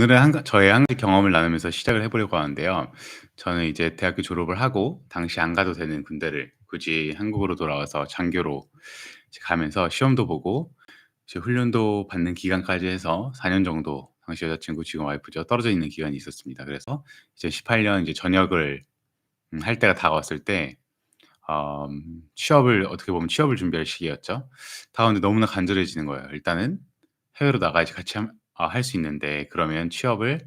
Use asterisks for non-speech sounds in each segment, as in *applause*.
오늘은 한가 저의 한 가지 경험을 나누면서 시작을 해 보려고 하는데요. 저는 이제 대학교 졸업을 하고 당시 안 가도 되는 군대를 굳이 한국으로 돌아와서 장교로 이제 가면서 시험도 보고 이제 훈련도 받는 기간까지 해서 4년 정도 당시 여자친구 지금 와이프죠. 떨어져 있는 기간이 있었습니다. 그래서 2018년 이제 전역을 음 할 때가 다가왔을 때음 취업을 어떻게 보면 취업을 준비할 시기였죠. 다가오는데 너무나 간절해지는 거예요. 일단은 해외로 나가야지 같이 함 아 할 수 있는데 그러면 '취업을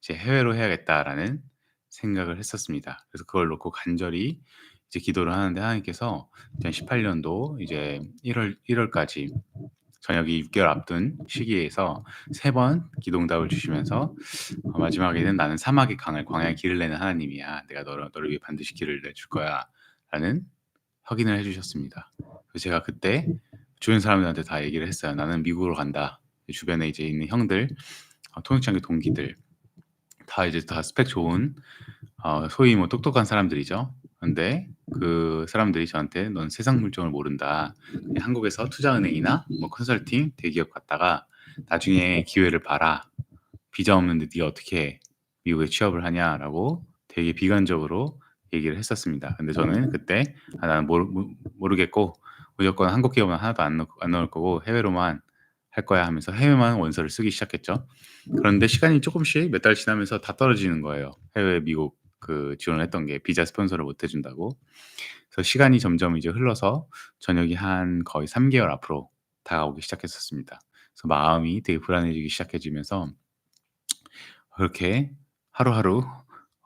이제 해외로 해야겠다.'라는 생각을 했었습니다. 그래서 그걸 놓고 간절히 이제 기도를 하는데 하나님께서 2018 년도 이제 1 월 1 월까지 저녁이 6 개월 앞둔 시기에서 3 번 기도응답을 주시면서 어 마지막에는 "나는 사막의 강을 광야의 길을 내는 하나님이야. 내가 너를 너를 위해 반드시 길을 내줄 거야."라는 확인을 해 주셨습니다. 그래서 제가 그때 주변 사람들한테 다 얘기를 했어요. "나는 미국으로 간다." 주변에 이제 있는 형들, 어 통역장교 동기들 다 이제 다 스펙 좋은 어 소위 뭐 똑똑한 사람들이죠. 근데 그 사람들이 저한테 "넌 세상 물정을 모른다. 한국에서 투자은행이나 뭐 컨설팅 대기업 갔다가 나중에 기회를 봐라. 비자 없는데 네가 어떻게 미국에 취업을 하냐."라고 되게 비관적으로 얘기를 했었습니다. 근데 저는 그때 '아 나는 모르 모 모르겠고 무조건 한국 기업은 하나도 안 넣 안 넣을 거고 해외로만 할 거야.' 하면서 해외만 원서를 쓰기 시작했죠. 그런데 시간이 쪼끔씩 몇 달 지나면서 다 떨어지는 거예요. 해외 미국 그 지원을 했던 게 비자 스폰서를 못 해 준다고. 그래서 시간이 점점 이제 흘러서 전역이 한 거의 3 개월 앞으로 다가오기 시작했었습니다. 그래서 마음이 되게 불안해지기 시작해지면서 그렇게 하루하루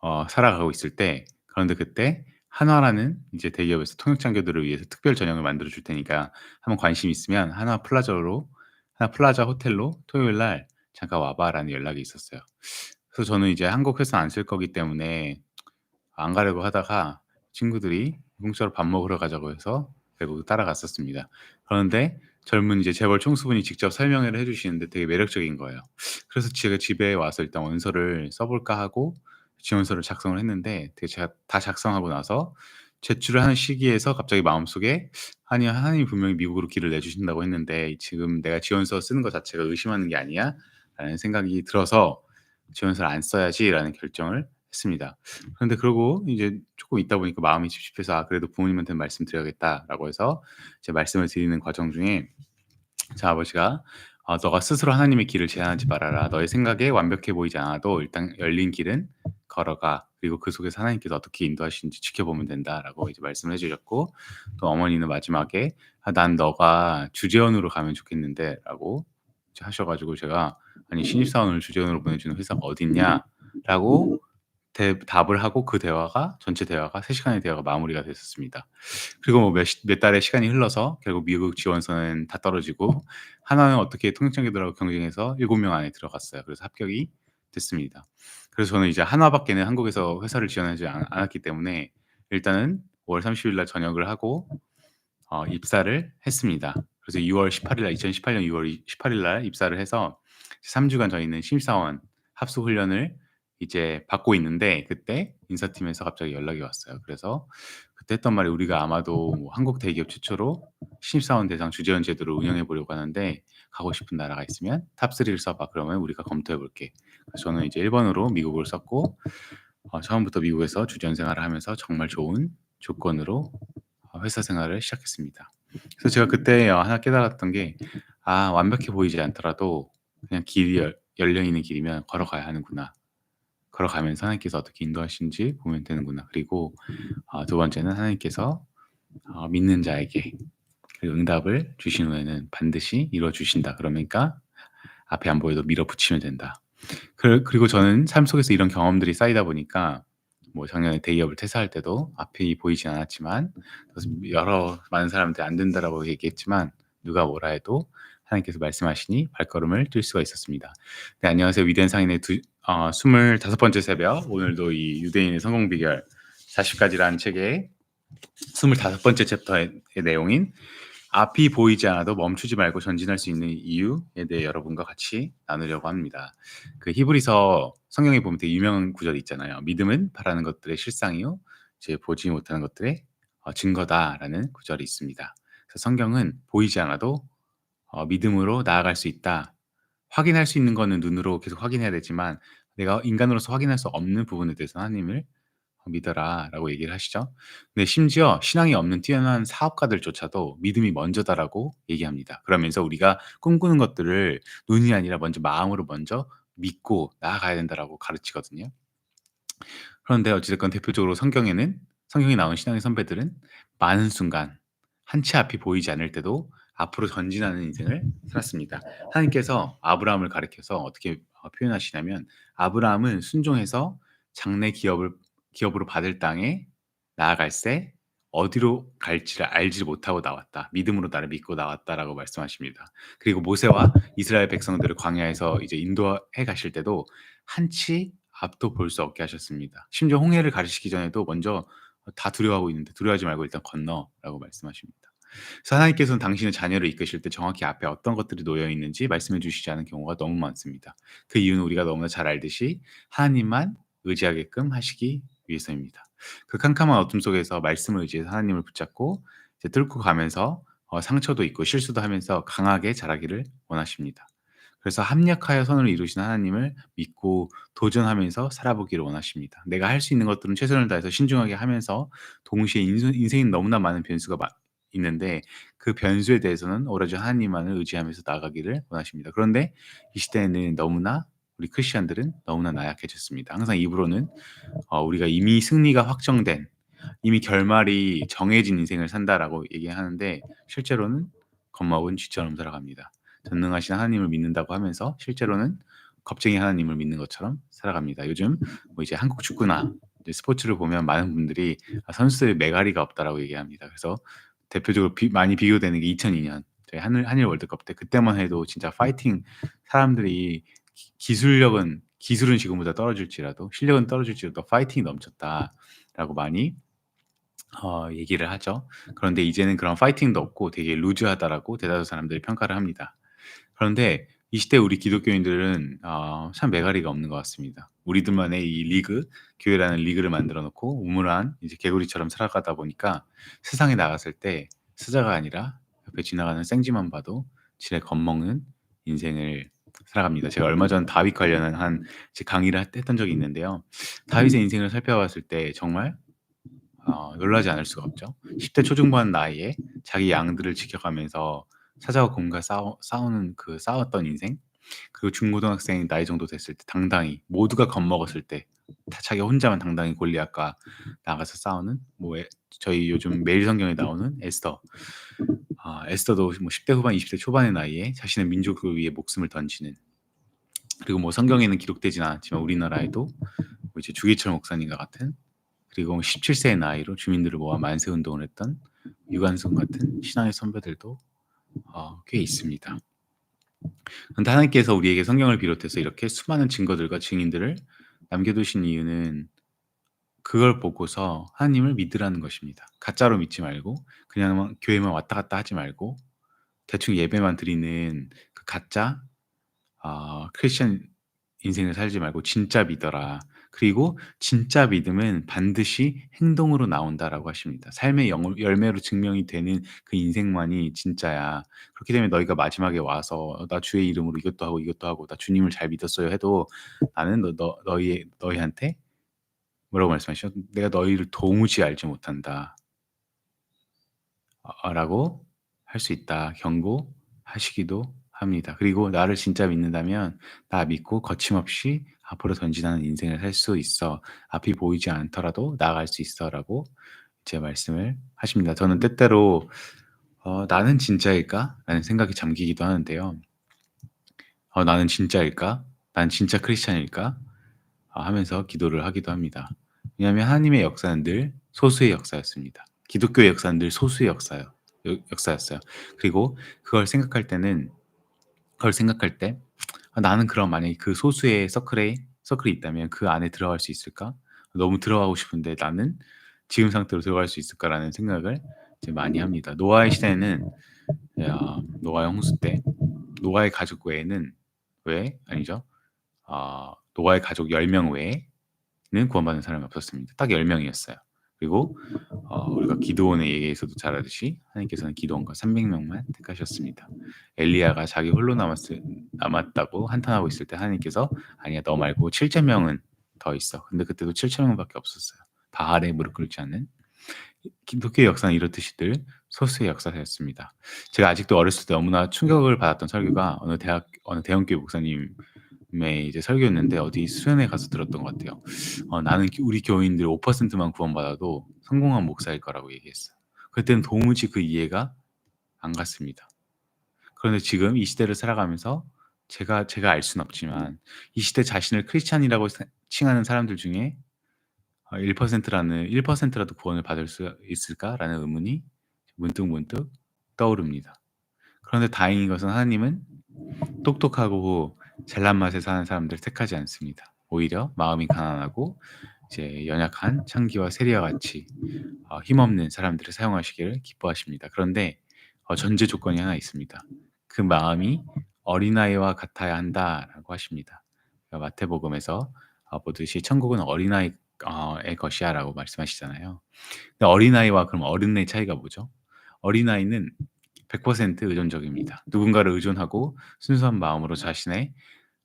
어 살아가고 있을 때 그런데 그때 한화라는 이제 대기업에서 통역 장교들을 위해서 특별 전형을 만들어 줄 테니까 한번 관심 있으면 한화 플라자로 한화 플라자 호텔로 토요일 날 잠깐 와 봐라는 연락이 있었어요. 그래서 저는 이제 한국 회사 안 쓸 거기 때문에 안 가려고 하다가 친구들이 공짜로 밥 먹으러 가자고 해서 결국 따라갔었습니다. 그런데 젊은 이제 재벌 총수분이 직접 설명회를 해 주시는데 되게 매력적인 거예요. 그래서 제가 집에 와서 일단 원서를 써 볼까 하고 지원서를 작성을 했는데 되게 제가 다 작성하고 나서 제출을 하는 시기에서 갑자기 마음속에 '아니 하나님이 분명히 미국으로 길을 내 주신다고 했는데 지금 내가 지원서 쓰는 것 자체가 의심하는 게 아니야?'라는 생각이 들어서 '지원서를 안 써야지.'라는 결정을 했습니다. 그런데 그러고 이제 쪼끔 있다 보니까 마음이 찝찝해서 '아 그래도 부모님한테 말씀드려야겠다.'라고 해서 이제 말씀을 드리는 과정 중에 제 아버지가 "아 너가 스스로 하나님의 길을 제한하지 말아라. 너의 생각에 완벽해 보이지 않아도 일단 열린 길은 걸어가. 그리고 그 속에서 하나님께서 어떻게 인도하시는지 지켜보면 된다."라고 이제 말씀을 해 주셨고 또 어머니는 마지막에 "아 난 너가 주재원으로 가면 좋겠는데."라고 이제 하셔 가지고 제가 "아니 신입사원을 주재원으로 보내주는 회사가 어딨냐?"라고 대 답을 하고 그 대화가 전체 대화가 3 시간의 대화가 마무리가 됐었습니다. 그리고 뭐몇시몇 달의 시간이 흘러서 결국 미국 지원서는 다 떨어지고 하나는 어떻게 통역장교들하고 경쟁해서 7명 안에 들어갔어요. 그래서 합격이 됐습니다. 그래서 저는 이제 한화밖에는 한국에서 회사를 지원하지 않 않았기 때문에 일단은 5월 30일 날 전역을 하고 어 입사를 했습니다. 그래서 2월 18일 날 2018년 2월 18일 날 입사를 해서 3 주간 저희는 신입사원 합숙 훈련을 이제 받고 있는데 그때 인사팀에서 갑자기 연락이 왔어요. 그래서 그때 했던 말이 "우리가 아마도 뭐 한국 대기업 최초로 신입사원 대상 주재원 제도를 운영해 보려고 하는데 가고 싶은 나라가 있으면 탑3를 써 봐. 그러면 우리가 검토해 볼게." 저는 이제 1 번으로 미국을 썼고 어 처음부터 미국에서 주재원 생활을 하면서 정말 좋은 조건으로 어 회사 생활을 시작했습니다. 그래서 제가 그때 어 하나 깨달았던 게 '아 완벽해 보이지 않더라도 그냥 길이 열 열려 있는 길이면 걸어가야 하는구나.' 걸어가면서 하나님께서 어떻게 인도하시는지 보면 되는구나. 그리고 어 두 번째는 하나님께서 어 믿는 자에게 그 응답을 주신 후에는 반드시 이루어 주신다. 그러니까 앞에 안 보여도 밀어붙이면 된다. 그 그리고 저는 삶 속에서 이런 경험들이 쌓이다 보니까 뭐 작년에 대기업을 퇴사할 때도 앞이 보이진 않았지만 여러 많은 사람들이 "안 된다."라고 얘기했지만 누가 뭐라 해도 하나님께서 말씀하시니 발걸음을 뛸 수가 있었습니다. 네 안녕하세요. 위대한 상인의 두 어 25 번째 새벽 오늘도 이 유대인의 성공 비결 40 가지라는 책의 25 번째 챕터의 내용인 앞이 보이지 않아도 멈추지 말고 전진할 수 있는 이유에 대해 여러분과 같이 나누려고 합니다. 그 히브리서 성경에 보면 되게 유명한 구절이 있잖아요. "믿음은 바라는 것들의 실상이요 이제 보지 못하는 것들의 어 증거다."라는 구절이 있습니다. 그래서 성경은 보이지 않아도 어 "믿음으로 나아갈 수 있다." 확인할 수 있는 거는 눈으로 계속 확인해야 되지만 내가 인간으로서 확인할 수 없는 부분에 대해서 하나님을 어 믿어라라고 얘기를 하시죠. 근데 심지어 신앙이 없는 뛰어난 사업가들조차도 믿음이 먼저다라고 얘기합니다. 그러면서 우리가 꿈꾸는 것들을 눈이 아니라 먼저 마음으로 먼저 믿고 나아가야 된다라고 가르치거든요. 그런데 어찌 됐건 대표적으로 성경에는 성경에 나온 신앙의 선배들은 많은 순간 한 치 앞이 보이지 않을 때도 앞으로 전진하는 인생을 *laughs* 살았습니다. 하나님께서 아브라함을 가리켜서 어떻게 어 표현하시냐면 "아브라함은 순종해서 장래 기업을 기업으로 받을 땅에 나아갈새 어디로 갈지를 알지 못하고 나왔다. 믿음으로 나를 믿고 나왔다."라고 말씀하십니다. 그리고 모세와 이스라엘 백성들을 광야에서 이제 인도해 가실 때도 한 치 앞도 볼 수 없게 하셨습니다. 심지어 홍해를 가르시기 전에도 먼저 어" 다 두려워하고 있는데 두려워하지 말고 일단 건너."라고 말씀하십니다. 그래서 하나님께서는 당신의 자녀를 이끄실 때 정확히 앞에 어떤 것들이 놓여 있는지 말씀해 주시지 않은 경우가 너무 많습니다. 그 이유는 우리가 너무나 잘 알듯이 하나님만 의지하게끔 하시기 위해서입니다. 그 캄캄한 어둠 속에서 말씀을 의지해서 하나님을 붙잡고 이제 뚫고 가면서 어 상처도 있고 실수도 하면서 강하게 자라기를 원하십니다. 그래서 합력하여 선을 이루신 하나님을 믿고 도전하면서 살아보기를 원하십니다. 내가 할 수 있는 것들은 최선을 다해서 신중하게 하면서 동시에 인생 인생에는 너무나 많은 변수가 많 있는데 그 변수에 대해서는 오로지 하나님만을 의지하면서 나아가기를 원하십니다. 그런데 이 시대에는 너무나 우리 크리스찬들은 너무나 나약해졌습니다. 항상 입으로는 어 "우리가 이미 승리가 확정된 이미 결말이 정해진 인생을 산다."라고 얘기하는데 실제로는 겁먹은 쥐처럼 살아갑니다. 전능하신 하나님을 믿는다고 하면서 실제로는 겁쟁이 하나님을 믿는 것처럼 살아갑니다. 요즘 뭐 이제 한국 축구나 이제 스포츠를 보면 많은 분들이 "아 선수들이 메가리가 없다."라고 얘기합니다. 그래서 대표적으로 비 많이 비교되는 게 2002년 저희 한일 한일 월드컵 때 그때만 해도 진짜 파이팅 사람들이 기 기술력은 기술은 지금보다 떨어질지라도 실력은 떨어질지라도 "파이팅이 넘쳤다."라고 많이 어 얘기를 하죠. 그런데 이제는 그런 파이팅도 없고 되게 루즈하다라고 대다수 사람들이 평가를 합니다. 그런데 이 시대 우리 기독교인들은 어 참 매가리가 없는 것 같습니다. 우리들만의 이 리그, 교회라는 리그를 만들어 놓고 우물안 이제 개구리처럼 살아가다 보니까 세상에 나갔을 때 스자가 아니라 옆에 지나가는 생쥐만 봐도 지레 겁먹는 인생을 살아갑니다. 제가 얼마 전 다윗 관련한 한 강의를 했 했던 적이 있는데요. 다윗의 인생을 살펴봤을 때 정말 어 놀라지 않을 수가 없죠. 10대 초중반 나이에 자기 양들을 지켜가면서 사자와 곰과 싸우 싸우는 그 싸웠던 인생? 그리고 중고등학생 나이 정도 됐을 때 당당히 모두가 겁먹었을 때다 자기 혼자만 당당히 골리앗과 나가서 싸우는? 뭐 에 저희 요즘 매일 성경에 나오는 에스더. 아 에스더도 뭐 10대 후반 20대 초반의 나이에 자신의 민족을 위해 목숨을 던지는. 그리고 뭐 성경에는 기록되진 않았지만 우리나라에도 뭐 이제 주기철 목사님과 같은 그리고 17세의 나이로 주민들을 모아 만세 운동을 했던 유관순 같은 신앙의 선배들도 어 꽤 있습니다. 그런데 하나님께서 우리에게 성경을 비롯해서 이렇게 수많은 증거들과 증인들을 남겨두신 이유는 그걸 보고서 하나님을 믿으라는 것입니다. 가짜로 믿지 말고 그냥 교회만 왔다 갔다 하지 말고 대충 예배만 드리는 그 가짜 아 크리스천 인생을 살지 말고 진짜 믿어라. 그리고 "진짜 믿음은 반드시 행동으로 나온다."라고 하십니다. 삶의 영 열매로 증명이 되는 그 인생만이 진짜야. 그렇기 때문에 너희가 마지막에 와서 "어 나 주의 이름으로 이것도 하고 이것도 하고 나 주님을 잘 믿었어요." 해도 나는 너 너 너희 너희한테 뭐라고 말씀하시죠? "내가 너희를 도무지 알지 못한다." 어 라고 할 수 있다 경고하시기도 합니다. 그리고 "나를 진짜 믿는다면 나 믿고 거침없이 앞으로 전진하는 인생을 살 수 있어. 앞이 보이지 않더라도 나아갈 수 있어."라고 이제 말씀을 하십니다. 저는 때때로 어 '나는 진짜일까?'라는 생각에 잠기기도 하는데요. 어 '나는 진짜일까? 난 진짜 크리스찬일까?' 아 하면서 기도를 하기도 합니다. 왜냐하면 하나님의 역사는 늘 소수의 역사였습니다. 기독교의 역사는 늘 소수의 역사요 역 역사였어요. 그리고 그걸 생각할 때는 그걸 생각할 때 '아 나는 그럼 만약에 그 소수의 서클에 서클이 있다면 그 안에 들어갈 수 있을까? 너무 들어가고 싶은데 나는 지금 상태로 들어갈 수 있을까?'라는 생각을 이제 많이 합니다. 노아의 시대에는 야 노아의 홍수 때 노아의 가족 외에는 외에 아니죠. 아 노아의 가족 10 명 외에는 구원받은 사람이 없었습니다. 딱 10 명이었어요. 그리고 어 우리가 기드온의 얘기에서도 잘 알듯이 하나님께서는 기드온과 300 명만 택하셨습니다. 엘리야가 자기 홀로 남았을 남았다고 한탄하고 있을 때 하나님께서 "아니야. 너 말고 7,000 명은 더 있어." 근데 그때도 7,000 명밖에 없었어요. 바알에 무릎 꿇지 않는. 기독교의 역사는 이렇듯이 늘 소수의 역사였습니다. 제가 아직도 어렸을 때 너무나 충격을 받았던 설교가 어느 대학 어느 대형교회 목사님 의 이제 설교였는데 어디 수련회 가서 들었던 것 같아요. 어 "나는 우리 교인들 5%만 구원받아도 성공한 목사일 거라고 얘기했어요. 그때는 도무지 그 이해가 안 갔습니다. 그런데 지금 이 시대를 살아가면서 제가 제가 알 수는 없지만 이 시대 자신을 크리스찬이라고 사 칭하는 사람들 중에 어 1%라는 1%라도 구원을 받을 수 있을까라는 의문이 문득 문득 떠오릅니다. 그런데 다행인 것은 하나님은 똑똑하고 잘난 맛에 사는 사람들을 택하지 않습니다. 오히려 마음이 가난하고 이제 연약한 창기와 세리와 같이 어 힘없는 사람들을 사용하시기를 기뻐하십니다. 그런데 어 전제 조건이 하나 있습니다. 그 마음이 어린아이와 같아야 한다라고 하십니다. 그러니까 마태복음에서 어 보듯이 "천국은 어린아이 어의 것이야."라고 말씀하시잖아요. 근데 어린아이와 그럼 어른의 차이가 뭐죠? 어린아이는 100% 의존적입니다. 누군가를 의존하고 순수한 마음으로 자신의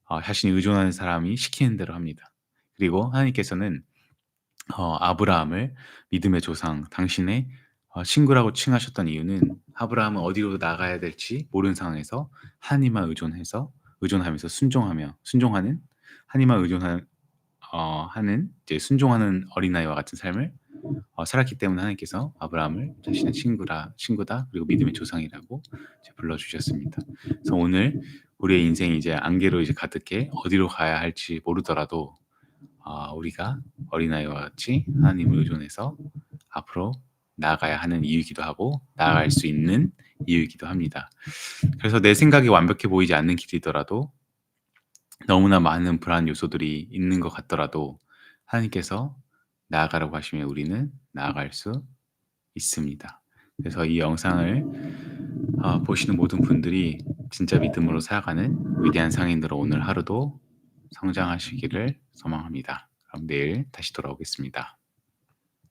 어 자신이 의존하는 사람이 시키는 대로 합니다. 그리고 하나님께서는 어 아브라함을 믿음의 조상, 당신의 어 친구라고 칭하셨던 이유는 아브라함은 어디로 나가야 될지 모르는 상황에서 하나님만 의존해서 의존하면서 순종하며 순종하는 하나님만 의존하 어 하는 이제 순종하는 어린아이와 같은 삶을 어 살았기 때문에 하나님께서 아브라함을 자신의 친구라 친구다 그리고 믿음의 조상이라고 불러 주셨습니다. 그래서 오늘 우리의 인생이 이제 안개로 이제 가득해 어디로 가야 할지 모르더라도 아 우리가 어린아이와 같이 하나님을 의존해서 앞으로 나아가야 하는 이유이기도 하고 나아갈 수 있는 이유이기도 합니다. 그래서 내 생각이 완벽해 보이지 않는 길이더라도 너무나 많은 불안 요소들이 있는 것 같더라도 하나님께서 나아가라고 하시면 우리는 나아갈 수 있습니다. 그래서 이 영상을 어 보시는 모든 분들이 진짜 믿음으로 살아가는 위대한 상인으로 오늘 하루도 성장하시기를 소망합니다. 그럼 내일 다시 돌아오겠습니다.